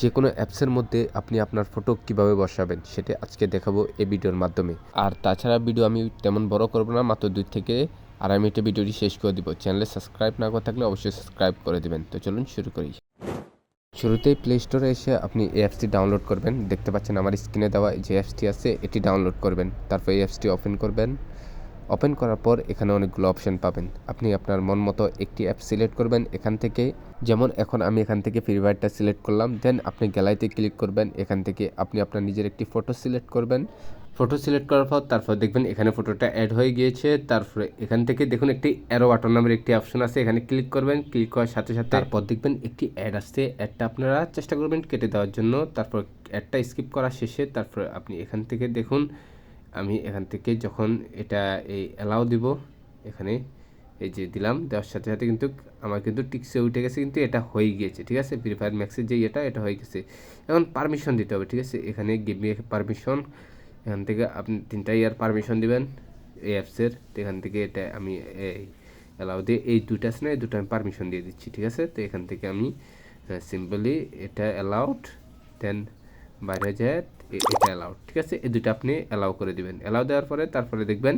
যে কোনো অ্যাপসের মধ্যে আপনি আপনার ফটো কীভাবে বসাবেন, সেটা আজকে দেখাবো এই ভিডিওর মাধ্যমে। আর তাছাড়া ভিডিও আমি তেমন বড় করব না, মাত্র দুই থেকে আড়াই মিনিটে ভিডিওটি শেষ করে দিব। চ্যানেলে সাবস্ক্রাইব না করে থাকলে অবশ্যই সাবস্ক্রাইব করে দিবেন। তো চলুন শুরু করি। শুরুতেই প্লে স্টোরে এসে আপনি এই অ্যাপসটি ডাউনলোড করবেন। দেখতে পাচ্ছেন আমার স্ক্রিনে দেওয়া যে অ্যাপসটি আছে, এটি ডাউনলোড করবেন। তারপর এই অ্যাপসটি ওপেন করবেন। ওপেন করার পর এখানে অনেকগুলো অপশন পাবেন। আপনি আপনার মন মতো একটি অ্যাপ সিলেক্ট করবেন এখান থেকে। যেমন এখন আমি এখান থেকে ফ্রি ফায়ারটা সিলেক্ট করলাম দেন আপনি গ্যালারিতে ক্লিক করবেন, এখান থেকে আপনি আপনার নিজের একটি ফটো সিলেক্ট করবেন। ফটো সিলেক্ট করার পর তারপর দেখবেন এখানে ফটোটা অ্যাড হয়ে গিয়েছে। তারপরে এখান থেকে দেখুন একটি অ্যারো বাটন নামের একটি অপশন আছে, এখানে ক্লিক করবেন। ক্লিক করার সাথে সাথে তারপর দেখবেন একটি অ্যাড আসছে। অ্যাডটা আপনারা চেষ্টা করবেন কেটে দেওয়ার জন্য। তারপর অ্যাডটা স্কিপ করা শেষে তারপর আপনি এখান থেকে দেখুন আমি এখান থেকে যখন এটা এই অ্যালাউ দিব, এখানে এই যে দিলাম, দেওয়ার সাথে সাথে কিন্তু আমার কিন্তু টিক্সে উঠে গেছে, কিন্তু এটা হয়ে গিয়েছে, ঠিক আছে? ফ্রি ফায়ার ম্যাক্সের যে এটা এটা হয়ে গেছে। এখন পারমিশন দিতে হবে, ঠিক আছে? এখানে গিভ মি পারমিশন এখান থেকে আপনি তিনটা ইয়ার পারমিশন দিবেন, এই অ্যাপসের তো এখান থেকে এটা আমি এই অ্যালাউ দিয়ে এই দুইটা আছে না, এই দুটো আমি পারমিশন দিয়ে দিচ্ছি, ঠিক আছে? তো এখান থেকে আমি সিম্পলি এটা অ্যালাউড দেন বাইরে যায় এটা অ্যালাউড ঠিক আছে? এই দুটো আপনি অ্যালাউ করে দিবেন। অ্যালাউ দেওয়ার পরে তারপরে দেখবেন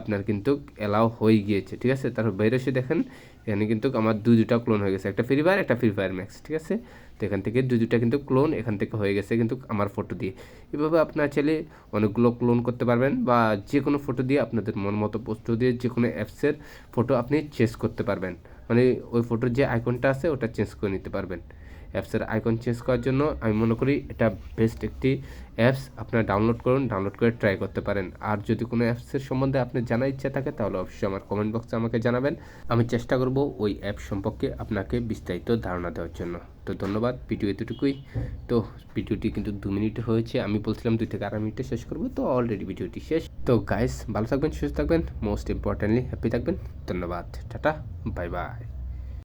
আপনার কিন্তু অ্যালাউ হয়ে গিয়েছে, ঠিক আছে? তারপর বাইরে এসে দেখেন, এখানে কিন্তু আমার দুই দুটা ক্লোন হয়ে গেছে। একটা ফ্রি ফায়ার একটা ফ্রি ফায়ার ম্যাক্স ঠিক আছে? তো এখান থেকে দুই দুটা কিন্তু ক্লোন এখান থেকে হয়ে গেছে কিন্তু আমার ফটো দিয়ে। এভাবে আপনার ছেলে অনেকগুলো ক্লোন করতে পারবেন বা যে কোনো ফটো দিয়ে আপনাদের মন মতো পোস্ট দিয়ে যে কোনো অ্যাপসের ফটো আপনি চেঞ্জ করতে পারবেন। মানে ওই ফটোর যে আইকনটা আছে ওটা চেঞ্জ করে নিতে পারবেন। অ্যাপসের আইকন চেঞ্জ করার জন্য আমি মনে করি এটা বেস্ট একটি অ্যাপস। আপনারা ডাউনলোড করুন ডাউনলোড করে ট্রাই করতে পারেন। আর যদি কোনো অ্যাপসের সম্বন্ধে আপনি জানার ইচ্ছা থাকে, তাহলে অবশ্যই আমার কমেন্ট বক্সে আমাকে জানাবেন। আমি চেষ্টা করব ওই অ্যাপ সম্পর্কে আপনাকে বিস্তারিত ধারণা দেওয়ার জন্য। তো ধন্যবাদ ভিডিও এতটুকুই। তো ভিডিওটি কিন্তু দু মিনিট হয়েছে, আমি বলছিলাম দুই থেকে আড়াই মিনিটে শেষ করব, তো অলরেডি ভিডিওটি শেষ। তো গাইস ভালো থাকবেন, সুস্থ থাকবেন মোস্ট ইম্পর্টেন্টলি হ্যাপি থাকবেন। ধন্যবাদ, টাটা বাই বাই